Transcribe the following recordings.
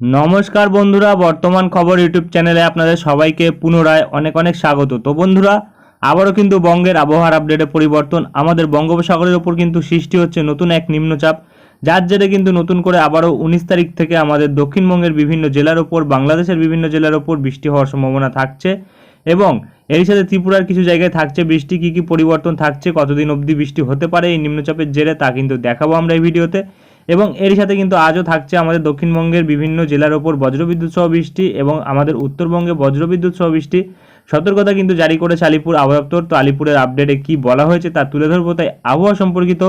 নমস্কার বন্ধুরা, বর্তমান খবর ইউটিউব চ্যানেলে আপনাদের সবাইকে পুনরায় অনেক অনেক স্বাগত। তো বন্ধুরা, আবারও কিন্তু বঙ্গের আবহাওয়ার আপডেটে পরিবর্তন আমাদের বঙ্গোপসাগরের ওপর কিন্তু সৃষ্টি হচ্ছে নতুন এক নিম্নচাপ। যার জেরে কিন্তু নতুন করে আবারও উনিশ তারিখ থেকে আমাদের দক্ষিণবঙ্গের বিভিন্ন জেলার ওপর বাংলাদেশের বিভিন্ন জেলার ওপর বৃষ্টি হওয়ার সম্ভাবনা থাকছে এবং এর সাথে ত্রিপুরার কিছু জায়গায় থাকছে বৃষ্টি, কী কী পরিবর্তন থাকছে, কতদিন অবধি বৃষ্টি হতে পারে এই নিম্নচাপের জেরে তা কিন্তু দেখাবো আমরা এই ভিডিওতে। এবং এর সাথে কিন্তু আজও থাকছে আমাদের দক্ষিণবঙ্গের বিভিন্ন জেলার ওপর বজ্রবিদ্যুৎ সহ বৃষ্টি এবং আমাদের উত্তরবঙ্গে বজ্রবিদ্যুৎ সহ বৃষ্টি। সতর্কতা কিন্তু জারি করেছে আলিপুর আবহাওয়া তো আলিপুরের আপডেটে কি বলা হয়েছে তা তুলে ধরবো, তাই আবহাওয়া সম্পর্কিত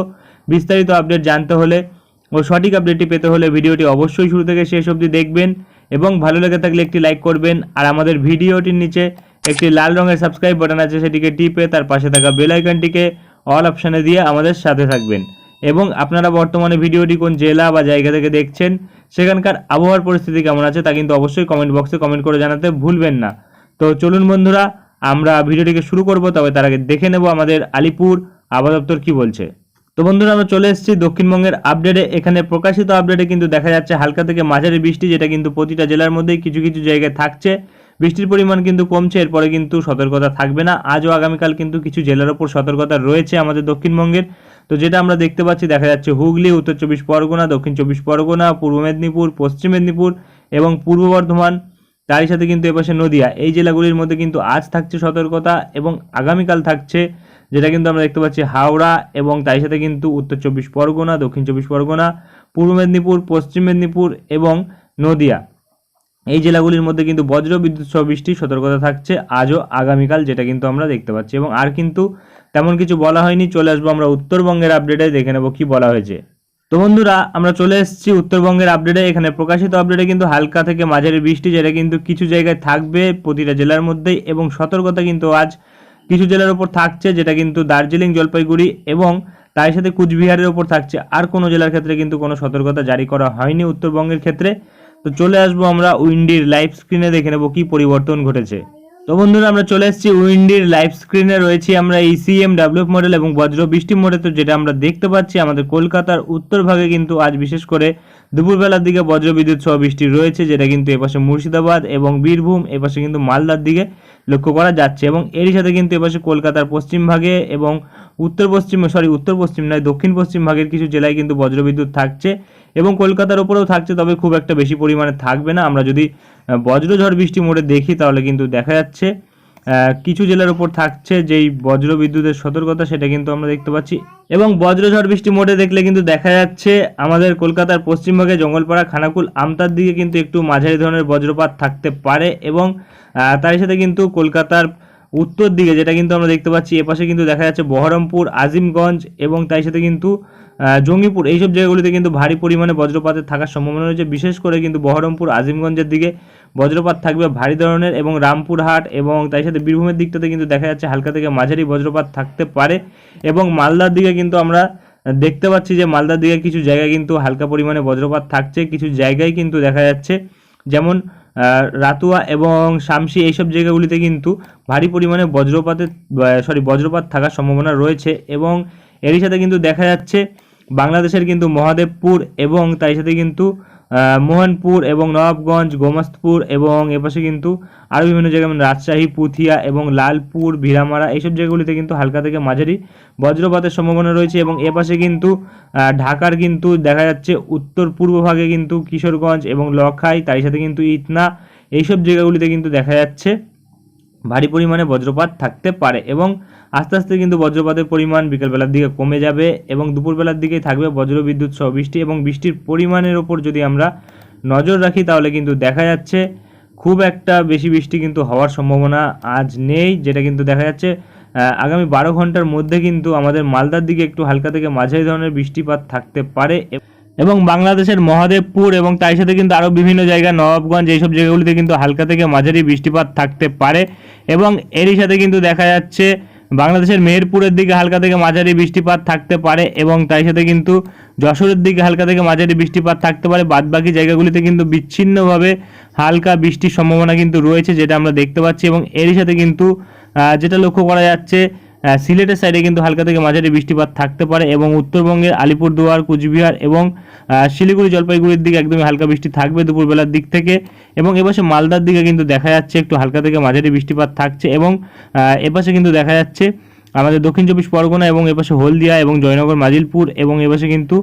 বিস্তারিত আপডেট জানতে হলে ও সঠিক আপডেটটি পেতে হলে ভিডিওটি অবশ্যই শুরু থেকে শেষ অবধি দেখবেন এবং ভালো লেগে থাকলে একটি লাইক করবেন। আর আমাদের ভিডিওটির নিচে একটি লাল রঙের সাবস্ক্রাইব বাটন আছে, সেটিকে টিপে তার পাশে থাকা বেল আইকনটিকে অল অপশানে দিয়ে আমাদের সাথে থাকবেন। এবং আপনারা বর্তমানে ভিডিওটি কোন জেলা বা জায়গা থেকে দেখছেন, সেখানকার আবহাওয়ার পরিস্থিতি কেমন আছে তা কিন্তু অবশ্যই কমেন্ট বক্সে কমেন্ট করে জানাতে ভুলবেন না। তো চলুন বন্ধুরা, আমরা ভিডিওটিকে শুরু করব, তবে তার আগে দেখে নেব আমাদের আলিপুর আবহাওয়া দপ্তর কী বলছে। তো বন্ধুরা, আমরা চলে এসেছি দক্ষিণবঙ্গের আপডেটে এখানে প্রকাশিত আপডেটে কিন্তু দেখা যাচ্ছে হালকা থেকে মাঝারি বৃষ্টি, যেটা কিন্তু প্রতিটা জেলার মধ্যেই কিছু কিছু জায়গায় থাকছে। বৃষ্টির পরিমাণ কিন্তু কমছে, এরপরে কিন্তু সতর্কতা থাকবে না। আজও আগামীকাল কিন্তু কিছু জেলার ওপর সতর্কতা রয়েছে আমাদের দক্ষিণবঙ্গের। তো যেটা আমরা দেখতে পাচ্ছি, দেখা যাচ্ছে হুগলি, উত্তর চব্বিশ পরগনা, দক্ষিণ চব্বিশ পরগনা, পূর্ব মেদিনীপুর, পশ্চিম মেদিনীপুর এবং পূর্ব বর্ধমান। তারই সাথে কিন্তু এপাশে নদিয়া। এই জেলাগুলির মধ্যে কিন্তু আজ থাকছে সতর্কতা এবং আগামীকাল থাকছে, যেটা কিন্তু আমরা দেখতে পাচ্ছি হাওড়া এবং তারই সাথে কিন্তু উত্তর চব্বিশ পরগনা, দক্ষিণ চব্বিশ পরগনা, পূর্ব মেদিনীপুর, পশ্চিম মেদিনীপুর এবং নদিয়া। এই জেলাগুলির মধ্যে কিন্তু বজ্র বিদ্যুৎ সহ বৃষ্টির সতর্কতা থাকছে আজও আগামীকাল, যেটা কিন্তু আমরা দেখতে পাচ্ছি। এবং আর কিন্তু তেমন কিছু বলা হয়নি, চলে আসব আমরা উত্তরবঙ্গের আপডেটে দেখে নেব কি বলা হয়েছে। তো বন্ধুরা, আমরা চলে এসেছি উত্তরবঙ্গের আপডেটে এখানে প্রকাশিত আপডেটে কিন্তু হালকা থেকে মাঝারি বৃষ্টি, যেটা কিন্তু কিছু জায়গায় থাকবে প্রতিটা জেলার মধ্যেই, এবং সতর্কতা কিন্তু আজ কিছু জেলার ওপর থাকছে, যেটা কিন্তু দার্জিলিং, জলপাইগুড়ি এবং তার সাথে কুচবিহারের ওপর থাকছে। আর কোনো জেলার ক্ষেত্রে কিন্তু কোনো সতর্কতা জারি করা হয়নি উত্তরবঙ্গের ক্ষেত্রে। তো চলে আসব আমরা উইন্ডির লাইভ স্ক্রিনে দেখে নেব কি পরিবর্তন ঘটেছে। তো বন্ধুরা, আমরা চলে এসেছি উইন্ডির লাইভ স্ক্রিনে। রয়েছি আমরা ইসিএম ডাব্লিউএফ মডেল এবং বজ্র বৃষ্টি মডেল তো যেটা আমরা দেখতে পাচ্ছি, আমাদের কলকাতার উত্তর ভাগে কিন্তু আজ বিশেষ করে দুপুরবেলার দিকে বজ্র বিদ্যুৎ সহ বৃষ্টি রয়েছে, যেটা কিন্তু এপাশে মুর্শিদাবাদ এবং বীরভূম, এপাশে কিন্তু মালদার দিকে লক্ষ্য করা যাচ্ছে। এবং এরই সাথে কিন্তু এপাশে কলকাতার পশ্চিম ভাগে এবং উত্তর পশ্চিম সরি উত্তর পশ্চিম নয়, দক্ষিণ পশ্চিম ভাগের কিছু জেলায় কিন্তু বজ্রবিদ্যুৎ থাকছে। এবং কলকাতার ওপরেও থাকছে, তবে খুব একটা বেশি পরিমাণে থাকবে না। আমরা যদি বজ্রঝড় বৃষ্টি মোডে দেখি, তাহলে কিন্তু দেখা যাচ্ছে কিছু জেলার ওপর থাকছে যেই বজ্র বিদ্যুতের সতর্কতা, সেটা কিন্তু আমরা দেখতে পাচ্ছি। এবং বজ্রঝড় বৃষ্টি মোডে দেখলে কিন্তু দেখা যাচ্ছে, আমাদের কলকাতার পশ্চিমভাগে জঙ্গলপাড়া, খানাকুল, আমতার দিকে কিন্তু একটু মাঝারি ধরনের বজ্রপাত থাকতে পারে এবং তার সাথে কিন্তু কলকাতার উত্তর দিকে, যেটা কিন্তু আমরা দেখতে পাচ্ছি এপাশে কিন্তু দেখা যাচ্ছে বহরমপুর, আজিমগঞ্জ এবং তাই সাথে কিন্তু জঙ্গিপুর। এইসব জায়গাগুলিতে কিন্তু ভারী পরিমাণে বজ্রপাতের থাকার সম্ভাবনা রয়েছে। বিশেষ করে কিন্তু বহরমপুর, আজিমগঞ্জের দিকে বজ্রপাত থাকবে ভারী ধরনের এবং রামপুরহাট এবং তাই সাথে বীরভূমের দিকটাতে কিন্তু দেখা যাচ্ছে হালকা থেকে মাঝারি বজ্রপাত থাকতে পারে এবং মালদার দিকে কিন্তু আমরা দেখতে পাচ্ছি যে মালদার দিকে কিছু জায়গায় কিন্তু হালকা পরিমাণে বজ্রপাত থাকছে। কিছু জায়গায় কিন্তু দেখা যাচ্ছে, যেমন রাতুয়া এবং শামসি এইসব জায়গাগুলিতে কিন্তু ভারী পরিমাণে বজ্রপাতের সরি বজ্রপাত থাকার সম্ভাবনা রয়েছে এবং এরই সাথে কিন্তু দেখা যাচ্ছে বাংলাদেশের কিন্তু মহাদেবপুর এবং তাই সাথে কিন্তু মোহনপুর এবং নবাবগঞ্জ, গোমস্তপুর এবং এপাশে কিন্তু আরও বিভিন্ন জায়গা যেমন রাজশাহী, পুথিয়া এবং লালপুর, ভিরামারা এইসব জায়গাগুলিতে কিন্তু হালকা থেকে মাঝারি বজ্রপাতের সম্ভাবনা রয়েছে এবং এপাশে কিন্তু ঢাকার কিন্তু দেখা যাচ্ছে উত্তর পূর্ব ভাগে কিন্তু কিশোরগঞ্জ এবং লখাই, তারই সাথে কিন্তু ইতনা এইসব জায়গাগুলিতে কিন্তু দেখা যাচ্ছে। ভারী পরিমাণে বজ্রপাত থাকতে পারে এবং আস্তে আস্তে কিন্তু বজ্রপাতের পরিমাণ বিকেলবেলার দিকে কমে যাবে এবং দুপুরবেলার দিকেই থাকবে বজ্র বিদ্যুৎ সহ বৃষ্টি এবং বৃষ্টির পরিমাণের ওপর যদি আমরা নজর রাখি তাহলে কিন্তু দেখা যাচ্ছে খুব একটা বেশি বৃষ্টি কিন্তু হওয়ার সম্ভাবনা আজ নেই, যেটা কিন্তু দেখা যাচ্ছে আগামী বারো ঘণ্টার মধ্যে কিন্তু আমাদের মালদার দিকে একটু হালকা থেকে মাঝারি ধরনের বৃষ্টিপাত থাকতে পারে। এবং বাংলাদেশের মহাদেবপুর এবং তার সাথে কিন্তু আরও বিভিন্ন জায়গা, নবাবগঞ্জ, এইসব জায়গাগুলিতে কিন্তু হালকা থেকে মাঝারি বৃষ্টিপাত থাকতে পারে। এবং এরই সাথে কিন্তু দেখা যাচ্ছে, বাংলাদেশের মেহেরপুরের দিকে হালকা থেকে মাঝারি বৃষ্টিপাত থাকতে পারে এবং তার সাথে কিন্তু যশোরের দিকে হালকা থেকে মাঝারি বৃষ্টিপাত থাকতে পারে। বাদবাকি জায়গাগুলিতে কিন্তু বিচ্ছিন্নভাবে হালকা বৃষ্টির সম্ভাবনা কিন্তু রয়েছে, যেটা আমরা দেখতে পাচ্ছি এবং এরই সাথে কিন্তু যেটা লক্ষ্য করা যাচ্ছে সিলেটের সাইডে কিন্তু হালকা থেকে মাঝারি বৃষ্টিপাত থাকতে পারে এবং উত্তরবঙ্গের আলিপুরদুয়ার, কুচবিহার এবং শিলিগুড়ি, জলপাইগুড়ির দিকে একদমই হালকা বৃষ্টি থাকবে দুপুরবেলার দিক থেকে এবং এপাশে মালদার দিকে কিন্তু দেখা যাচ্ছে একটু হালকা থেকে মাঝারি বৃষ্টিপাত থাকছে এবং এপাশে কিন্তু দেখা যাচ্ছে আমাদের দক্ষিণ চব্বিশ পরগনা এবং এপাশে হলদিয়া এবং জয়নগর, মাজিলপুর এবং এপাশে কিন্তু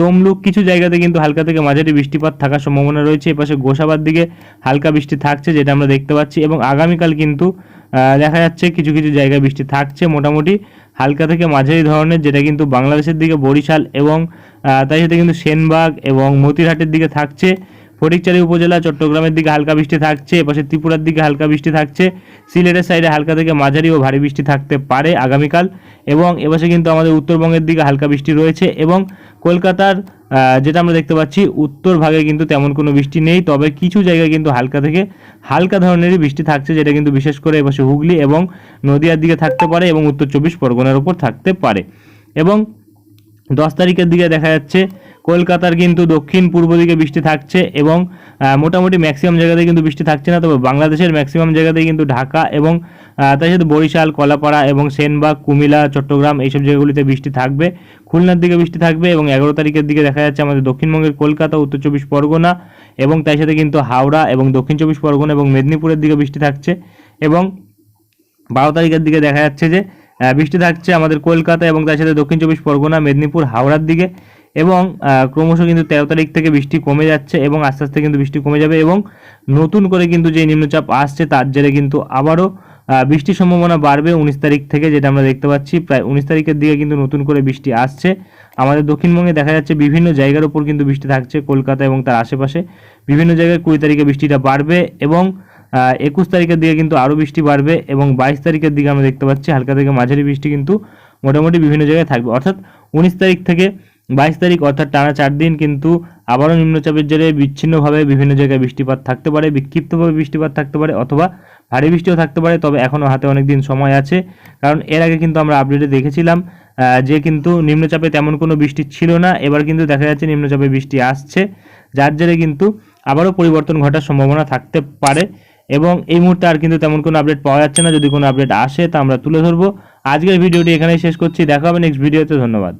তমলুক কিছু জায়গাতে কিন্তু হালকা থেকে মাঝারি বৃষ্টিপাত থাকার সম্ভাবনা রয়েছে। এপাশে গোসাবার দিকে হালকা বৃষ্টি থাকছে, যেটা আমরা দেখতে পাচ্ছি এবং আগামীকাল কিন্তু দেখা যাচ্ছে কিছু কিছু জায়গায় বৃষ্টি থাকছে মোটামুটি হালকা থেকে মাঝারি ধরনের, যেটা কিন্তু বাংলাদেশের দিকে বরিশাল এবং তাই সাথে কিন্তু সেনবাগ এবং মতিরহাটের দিকে থাকছে। ফটিকচারি উপজেলা, চট্টগ্রামের দিকে হালকা বৃষ্টি থাকছে, এপাশে ত্রিপুরার দিকে হালকা বৃষ্টি থাকছে, সিলেটের সাইডে হালকা থেকে মাঝারি ও ভারী বৃষ্টি থাকতে পারে আগামীকাল, এবং এপাশে কিন্তু আমাদের উত্তরবঙ্গের দিকে হালকা বৃষ্টি রয়েছে, এবং কলকাতার যেটা আমরা দেখতে পাচ্ছি, উত্তর ভাগে কিন্তু তেমন কোনো বৃষ্টি নেই, তবে কিছু জায়গায় কিন্তু হালকা থেকে হালকা ধরনেরই বৃষ্টি থাকছে, যেটা কিন্তু বিশেষ করে এপাশে হুগলি এবং নদিয়ার দিকে থাকতে পারে, এবং উত্তর চব্বিশ পরগনার উপর থাকতে পারে, এবং দশ তারিখের দিকে দেখা যাচ্ছে কলকাতার কিন্তু দক্ষিণ পূর্ব দিকে বৃষ্টি থাকছে এবং মোটামুটি ম্যাক্সিমাম জায়গাতে কিন্তু বৃষ্টি থাকছে না, তবে বাংলাদেশের ম্যাক্সিমাম জায়গাতেই কিন্তু ঢাকা এবং তার সাথে বরিশাল, কলাপাড়া এবং সেনবাগ, কুমিল্লা, চট্টগ্রাম এইসব জায়গাগুলিতে বৃষ্টি থাকবে। খুলনার দিকে বৃষ্টি থাকবে এবং এগারো তারিখের দিকে দেখা যাচ্ছে আমাদের দক্ষিণবঙ্গের কলকাতা, উত্তর চব্বিশ পরগনা এবং তার সাথে কিন্তু হাওড়া এবং দক্ষিণ চব্বিশ পরগনা এবং মেদিনীপুরের দিকে বৃষ্টি থাকছে এবং বারো তারিখের দিকে দেখা যাচ্ছে যে বৃষ্টি থাকছে আমাদের কলকাতা এবং তার সাথে দক্ষিণ চব্বিশ পরগনা, মেদিনীপুর, হাওড়ার দিকে। এবং ক্রমশ কিন্তু তেরো তারিখ থেকে বৃষ্টি কমে যাচ্ছে এবং আস্তে আস্তে কিন্তু বৃষ্টি কমে যাবে এবং নতুন করে কিন্তু যে নিম্নচাপ আসছে তার জেরে কিন্তু আবারও বৃষ্টির সম্ভাবনা বাড়বে উনিশ তারিখ থেকে যেটা আমরা দেখতে পাচ্ছি। প্রায় উনিশ তারিখের দিকে কিন্তু নতুন করে বৃষ্টি আসছে। আমাদের দক্ষিণবঙ্গে দেখা যাচ্ছে বিভিন্ন জায়গার উপর কিন্তু বৃষ্টি থাকছে, কলকাতা এবং তার আশেপাশে। বিভিন্ন জায়গায় কুড়ি তারিখে বৃষ্টিটা বাড়বে এবং একুশ তারিখের দিকে কিন্তু আরও বৃষ্টি বাড়বে এবং বাইশ তারিখের দিকে আমরা দেখতে পাচ্ছি হালকা থেকে মাঝারি বৃষ্টি কিন্তু মোটামুটি বিভিন্ন জায়গায় থাকবে। অর্থাৎ উনিশ তারিখ থেকে বাইশ তারিখ, অর্থাৎ টানা চার দিন কিন্তু আবারও নিম্নচাপের জেরে বিচ্ছিন্নভাবে বিভিন্ন জায়গায় বৃষ্টিপাত থাকতে পারে, বিক্ষিপ্তভাবে বৃষ্টিপাত থাকতে পারে অথবা ভারী বৃষ্টিও থাকতে পারে, তবে এখনও হাতে অনেক দিন সময় আছে। কারণ এর আগে কিন্তু আমরা আপডেটে দেখেছিলাম যে কিন্তু নিম্নচাপে তেমন কোনো বৃষ্টি ছিল না, এবার কিন্তু দেখা যাচ্ছে নিম্নচাপে বৃষ্টি আসছে, যার জেরে কিন্তু আবারও পরিবর্তন ঘটার সম্ভাবনা থাকতে পারে এবং এই মুহূর্তে আর কিন্তু তেমন কোনো আপডেট পাওয়া যাচ্ছে না, যদি কোনো আপডেট আসে তা আমরা তুলে ধরবো। আজকের ভিডিওটি এখানেই শেষ করছি, দেখা হবে নেক্সট ভিডিওতে ধন্যবাদ।